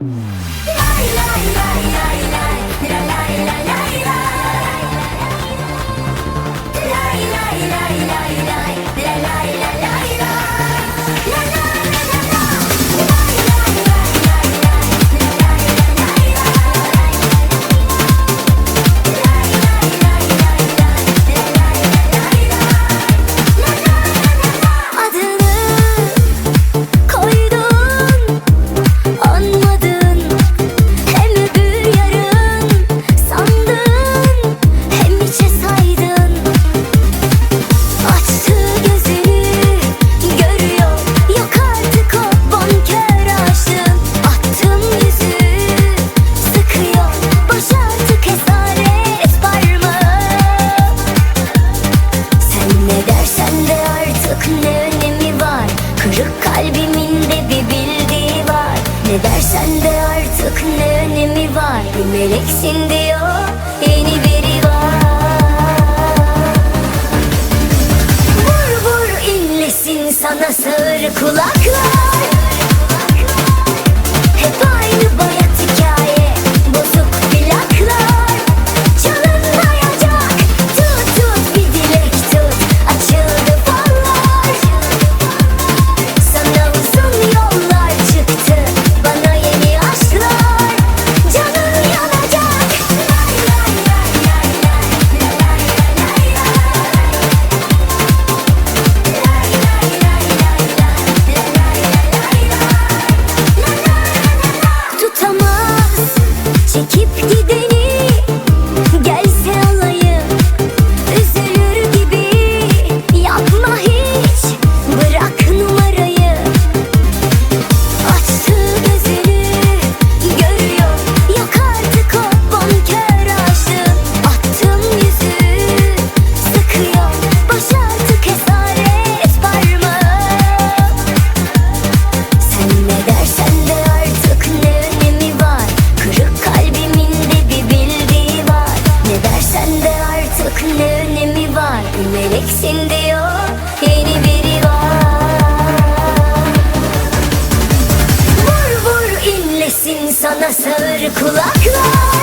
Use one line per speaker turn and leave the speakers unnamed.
Lie, lie, lie, lie, lie, lie, lie, lie. kalbimin de bir bildiği var. Ne dersen de artık ne önemi var. Bir meleksin diyor yeni biri var. Vur vur inlesin sana sağır kulak. 递给你 sana sağır kulaklar.